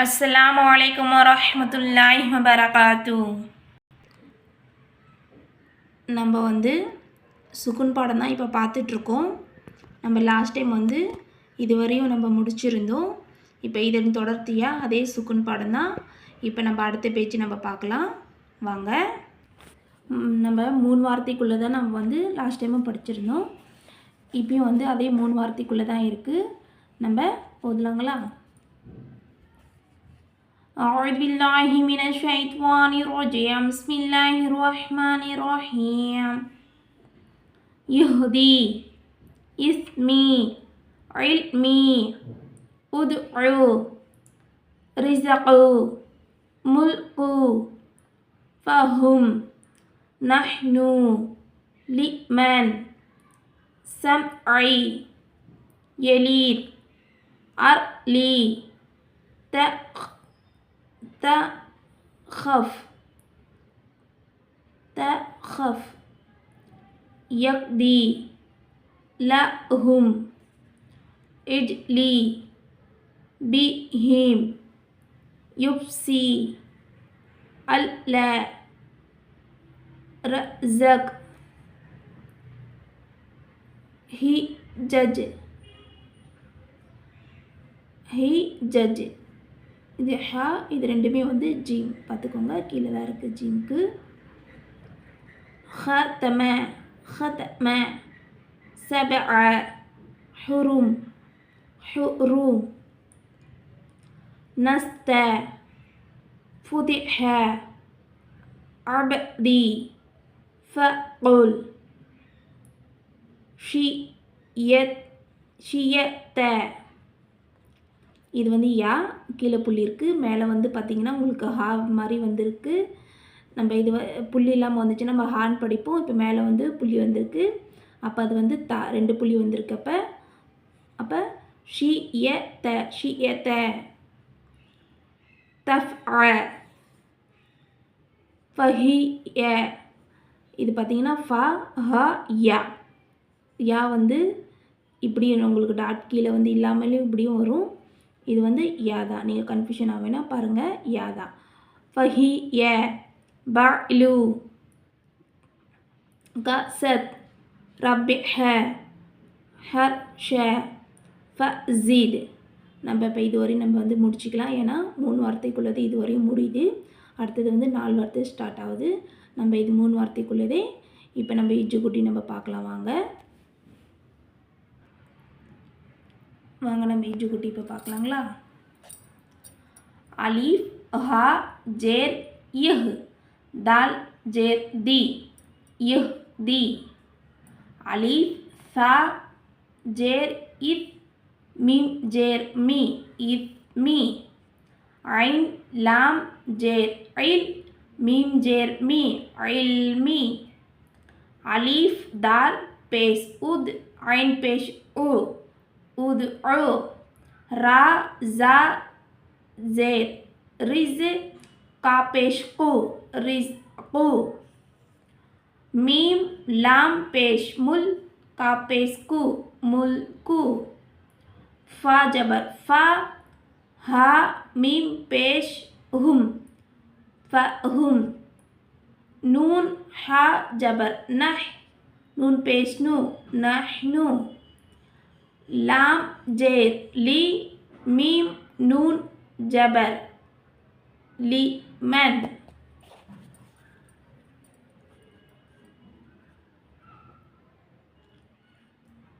அஸ்லாம் வலைக்கம் வரமத்துல்லாய் வரகாத்து நம்ம வந்து சுகுன் பாடம் தான் இப்போ பார்த்துட்ருக்கோம். நம்ம லாஸ்ட் டைம் வந்து இதுவரையும் நம்ம முடிச்சிருந்தோம். இப்போ இதன் தொடர்த்தியாக அதே சுகுன் பாடம் தான் இப்போ நம்ம அடுத்த பேச்சு நம்ம பார்க்கலாம். வாங்க. நம்ம மூணு வார்த்தைக்குள்ளே தான் நம்ம வந்து லாஸ்ட் டைமும் படிச்சிருந்தோம். இப்பயும் வந்து அதே மூணு வார்த்தைக்குள்ளே தான் இருக்குது நம்ம போதலாங்களா? أعوذ بالله من الشيطان الرجيم. بسم الله الرحمن الرحيم. يهدي اسمي علمي أدعو رزق ملك فهم نحن لمن سمعي يليد أرلي تق तखफ तखफ यकदी लहुम इजली बिहिम युफसी अल रजक ही जज ही जज இது ஹா இது ரெண்டுமே வந்து ஜீம். பார்த்துக்கோங்க கீழே தான் இருக்குது ஜீம்க்கு. ஹ தம சப ஹுரும் ஹுரும் நஸ்த ஃபுதிஹ. அபதி ஃபகுல். ஷியத் ஷியத்த. இது வந்து யா கீழே புள்ளி இருக்குது மேலே வந்து பார்த்திங்கன்னா உங்களுக்கு ஹா மாதிரி வந்திருக்கு. நம்ம இது புள்ளி இல்லாமல் வந்துச்சு நம்ம ஹார்ன் படிப்போம். இப்போ மேலே வந்து புள்ளி வந்திருக்கு. அப்போ அது வந்து தா ரெண்டு புள்ளி வந்திருக்கு அப்போ. அப்போ ஷி எ த ஷி எ த. தஃப் அ ஃபஹி எ இது பார்த்தீங்கன்னா ஃப ஹ யா. யா வந்து இப்படி உங்களுக்கு டாட் கீழே வந்து இல்லாமலேயும் இப்படியும் வரும். இது வந்து யாதா நீங்கள் கன்ஃபியூஷன் ஆகுனா பாருங்கள் யாதா தான். ஃபஹி ய பலு கசத் ரபிஹ ஹர்ஷ ஃபஸீத். நம்ம இப்போ இதுவரையும் நம்ம வந்து முடிச்சுக்கலாம். ஏன்னா மூணு வார்த்தைக்குள்ளது இதுவரையும் முடியுது. அடுத்தது வந்து நாலு வார்த்தை ஸ்டார்ட் ஆகுது. நம்ம இது மூணு வார்த்தைக்குள்ளதே இப்போ நம்ம இஜ்ஜு குட்டி நம்ம பார்க்கலாம். வாங்க. வாங்க நம்ம இஜ்ஜு குட்டி இப்போ பார்க்கலாங்களா அலீஃப் ஹா ஜேர் இஹ் தால் ஜேர் தி இஹ் தி அலீஃப் சா ஜேர் இத் மீம் ஜேர் மீ இத் மீ ஐன் லாம் ஜேர் ஐல் மீம் ஜேர் மீ ஐல் மீ அலீஃப் தால் பேஸ் உத் ஐன் பேஷ் உ उदओ रा जा जेर रिज का पेश को रिज को मीम, लाम, पेश, मुल का पेश को मुल को फा, जबर। फा, हा, मीम, पेश, हुम। फहुम नून, हा, जबर। नह, नून, पेश, नू। नहनू लाम जेर ली मीम नून जबर ली मैन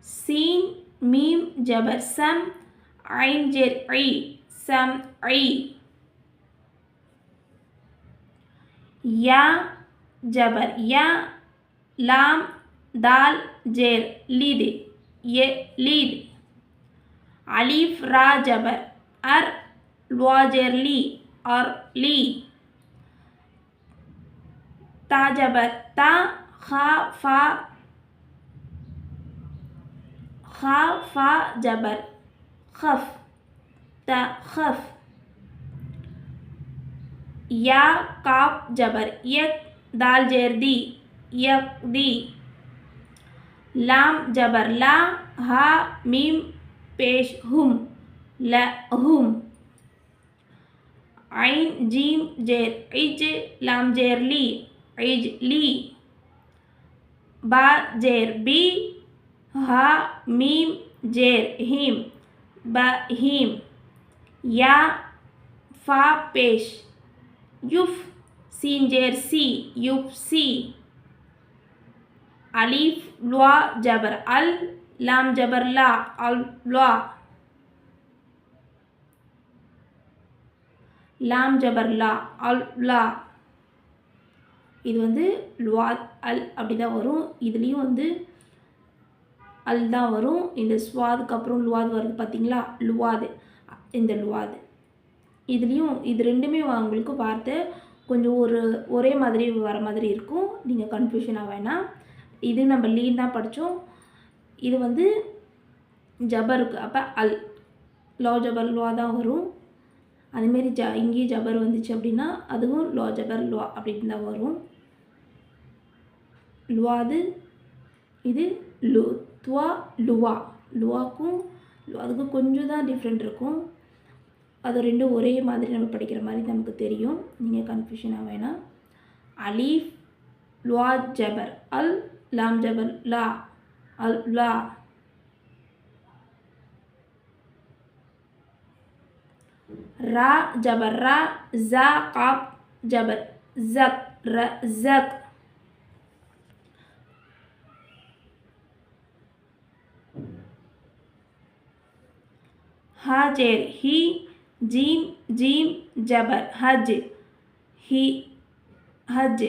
सीन मीम जबर सम आइन जेर ई सम ई या जबर या लाम दाल जेर लीदे ये लीद अलीफ रा जबर, अर लवाजर ली और ली। ता जबर, ता, खा, फा खा, फा जबर, खफ, ता, खफ। या काफ जबर, यक दाल जेर दी, यक दी। लाम जबर लाम हा, मीम, पेश, हुम, ल, हुम। आइन जीम, जेर, इज़, लाम, जेर, ली, इज़, ली। बा, जेर, बी, हा, मीम, जेर, हिम बहीम या, फा, पेश, युफ, सीन, जेर, सी, युफ, सी। अलीफ லுவா ஜபர் அல் லாம் ஜபர் லா அல் லுவா லாம் ஜபர் லா அல் லா இது வந்து லுவா அல் அப்படி தான் வரும். இதுலேயும் வந்து அல் தான் வரும். இந்த ஸ்வாதுக்கு அப்புறம் லுவாது வருது பார்த்தீங்களா லுவாது இந்த லுவாது இதுலேயும் இது ரெண்டுமே உங்களுக்கு வார்த்தை கொஞ்சம் ஒரு ஒரே மாதிரி வர மாதிரி இருக்கும். நீங்கள் கன்ஃபியூஷனாக வேணாம். இது நம்ம லீன் தான் படித்தோம் இது வந்து ஜபருக்கு அப்போ அல் லோ ஜபர் லுவா தான் வரும். அதுமாரி ஜ இங்கேயும் ஜபர் வந்துச்சு அப்படின்னா அதுவும் லோ ஜபர் லுவா அப்படின்னு தான் வரும். லுவாது இது லு துவா லுவா லுவாக்கும் அதுக்கும் கொஞ்சம் தான் டிஃப்ரெண்ட் இருக்கும். அது ரெண்டும் ஒரே மாதிரி நம்ம படிக்கிற மாதிரி நமக்கு தெரியும். நீங்கள் கன்ஃபியூஷனாக வேணாம். அலீஃப் லுவா ஜபர் அல் लाम जबर ला, अल, ला। रा जबर रा, जा काफ जबर जक, र, जक। हाजेर ही, जीम जीम जबर हज, ही, हज।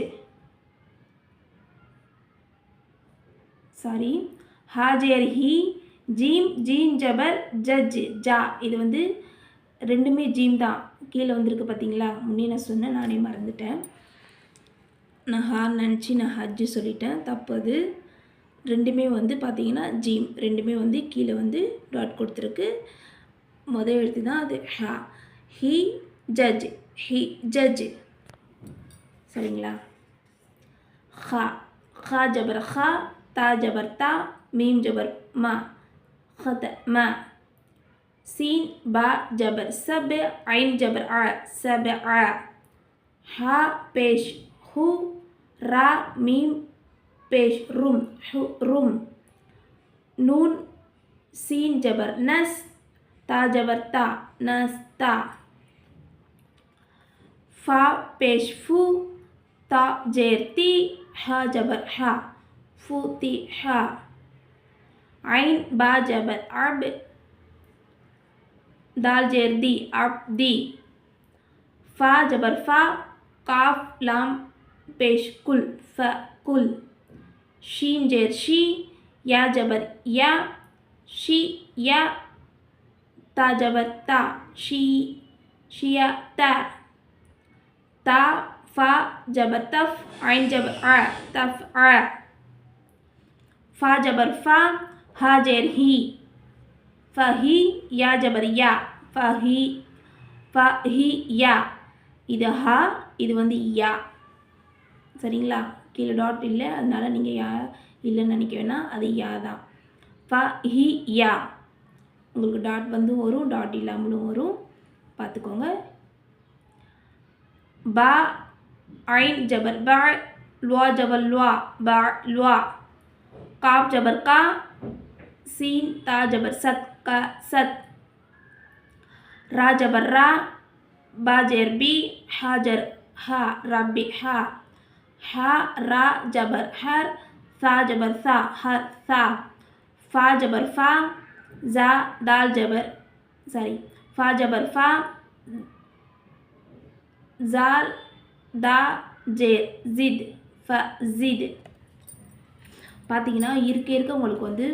சாரி ஹாஜேர் ஹி ஜீம் ஜீம் ஜபர் ஜஜ் ஜா இது வந்து ரெண்டுமே ஜீம் தான். கீழே வந்திருக்கு பார்த்தீங்களா? முன்னே நான் சொன்னேன் நானே மறந்துட்டேன். நான் ஹார் நினச்சி நான் ஹஜ்ஜு சொல்லிட்டேன். தப்பு அது ரெண்டுமே வந்து பார்த்தீங்கன்னா ஜீம் ரெண்டுமே வந்து கீழே வந்து டாட் கொடுத்துருக்கு. முதல் எழுத்து தான் அது ஹா ஹி ஜட்ஜ் ஹி ஜட்ஜ் சரிங்களா? ஹா ஹா ஜபர் ஹா ता जबर ता मीम जबर मा खत मा सीन बा जबर सब आइन जबर आ सब आ हा पेश हु रा मीम पेश रुम हु रुम नून सीन जबर नस ता जबर ता नस ता फा पेश फू ता जेर ती हा जबर हा फूती हा आइन बा जबर अब दाल जेर दी अब दी फा जबर फा काफ लाम पेश कुल फ कुल शीन जेर शी या जबर या शी या ता जबर ता शी शिया ता ता फा जबर तफ आइन जबर आ तफ आ ஃபா ஜபர் ஃபா ஹா ஜேர் ஹி. ஃபஹி யா ஜபர் யா. ஃப ஹி ஃப ஹி யா. இது ஹா இது வந்து யா. சரிங்களா? கீழே டாட் இல்லை அதனால் நீங்கள் யா இல்லைன்னு நினைக்க வேணாம். அது யா தான். ஃப ஹி யா. உங்களுக்கு டாட் வந்து வரும் டாட் இல்லாமலும் வரும். பார்த்துக்கோங்க. பா ஐன் ஜபர் பா லுவா ஜபர் லுவா. பா லுவா. काफ जबर का, सीन ता जबर सत का, सत। रा जबर रा बाजर बी हाजर हा रबी हा। हा, रा जबर हर, सा जबर सा, हर, सा। फा जबर फा, जा, दाल जबर, सॉरी, फा जबर फा, जाल, दा जे जिद, फ, जिद। பார்த்தீங்கன்னா இருக்க இருக்க உங்களுக்கு வந்து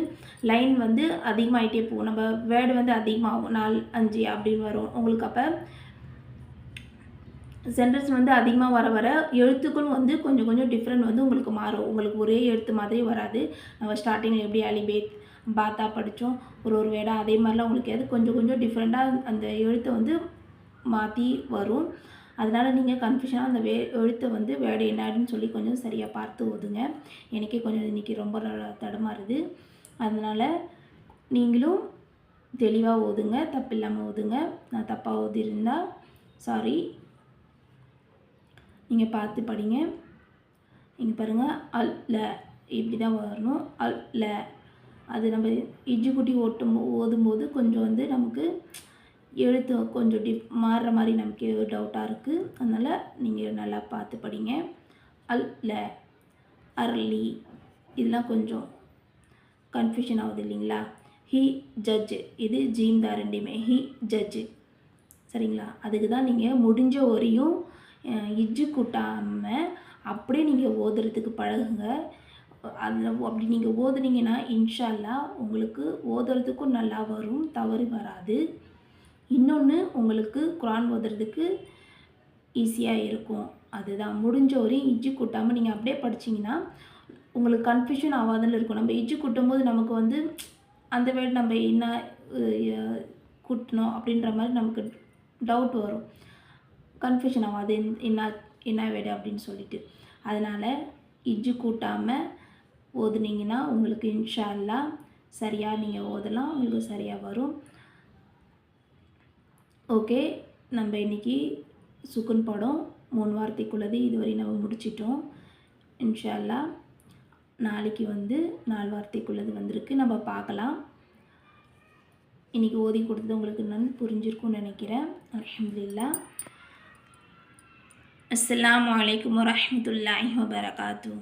லைன் வந்து அதிகமாகிட்டே போகும். நம்ம வேர்டு வந்து அதிகமாகும். நாலு அஞ்சு அப்படின்னு வரும். உங்களுக்கு அப்போ சென்டென்ஸ் வந்து அதிகமாக வர வர எழுத்துக்களும் வந்து கொஞ்சம் கொஞ்சம் டிஃப்ரெண்ட் வந்து உங்களுக்கு மாறும். உங்களுக்கு ஒரே எழுத்து மாதிரி வராது. நம்ம ஸ்டார்டிங்கில் எப்படி அலிபேட் பாத்தா படித்தோம். ஒரு ஒரு வேடாக அதே மாதிரிலாம் உங்களுக்கு எது கொஞ்சம் கொஞ்சம் டிஃப்ரெண்ட்டாக அந்த எழுத்தை வந்து மாற்றி வரும். அதனால் நீங்கள் கன்ஃபியூஷனாக அந்த வே எழுத்தை வந்து வேர்டு என்னன்னு சொல்லி கொஞ்சம் சரியாக பார்த்து ஓதுங்க. எனக்கே கொஞ்சம் இன்றைக்கி ரொம்ப தடமாறுது அதனால் நீங்களும் தெளிவாக ஓதுங்க. தப்பு இல்லாமல் ஓதுங்க. நான் தப்பாக ஓதிருந்தால் சாரி நீங்கள் பார்த்து படிங்க. இங்கே பாருங்கள் அல் ல இப்படி தான் வரணும். அல் ல. அது நம்ம இஜ்ஜுக்குட்டி ஓட்டும் ஓதும்போது கொஞ்சம் வந்து நமக்கு எழுத்து கொஞ்சம் டிப் மாறுற மாதிரி நமக்கு டவுட்டாக இருக்குது அதனால் நீங்கள் நல்லா பார்த்து படிங்க. அல் ல அரளி இதெல்லாம் கொஞ்சம் கன்ஃபியூஷன் ஆகுது இல்லைங்களா? ஹி ஜட்ஜு. இது ஜீம் தான் ரெண்டுமே. ஹி ஜட்ஜு. சரிங்களா? அதுக்கு தான் நீங்கள் முடிஞ்ச வரையும் இஜ்ஜு கூட்டாமல் அப்படியே நீங்கள் ஓதுறதுக்கு பழகுங்க. அதில் அப்படி நீங்கள் ஓதுனீங்கன்னா இன்ஷா உங்களுக்கு ஓதுறதுக்கும் நல்லா வரும். தவறு வராது. இன்னொன்று உங்களுக்கு குரான் ஓதுறதுக்கு ஈஸியாக இருக்கும். அதுதான். முடிஞ்ச வரையும் இஜ்ஜு கூட்டாமல் நீங்கள் அப்படியே படிச்சீங்கன்னா உங்களுக்கு கன்ஃபியூஷன் ஆகாதுன்னு இருக்கும். நம்ம இஜ்ஜு கூட்டும்போது நமக்கு வந்து அந்த வேர்டு நம்ம என்ன கூட்டணும் அப்படின்ற மாதிரி நமக்கு டவுட் வரும். கன்ஃபியூஷன் ஆகும் அது என்ன- என்ன வேடு அப்படின்னு சொல்லிட்டு. அதனால் இஜ்ஜு கூட்டாமல் ஓதுனீங்கன்னா உங்களுக்கு இன்ஷால்லாம் சரியாக நீங்கள் ஓதலாம். உங்களுக்கு சரியாக வரும். ஓகே நம்ம இன்னைக்கு சுக்குன் படம் மூணு வாரத்துக்குள்ளது இதுவரை நம்ம முடிச்சிட்டோம். இன்ஷா அல்லாஹ் நாளைக்கு வந்து நாலு வார்த்தைக்குள்ளது வந்திருக்கு. நம்ம பார்க்கலாம். இன்றைக்கி ஓதி கொடுத்தது உங்களுக்கு நான் புரிஞ்சிருக்கும்னு நினைக்கிறேன். அலமதுல்லா அஸ்லாம் வலைக்கம் வரமத்துல்லாஹி வபரகாத்தூ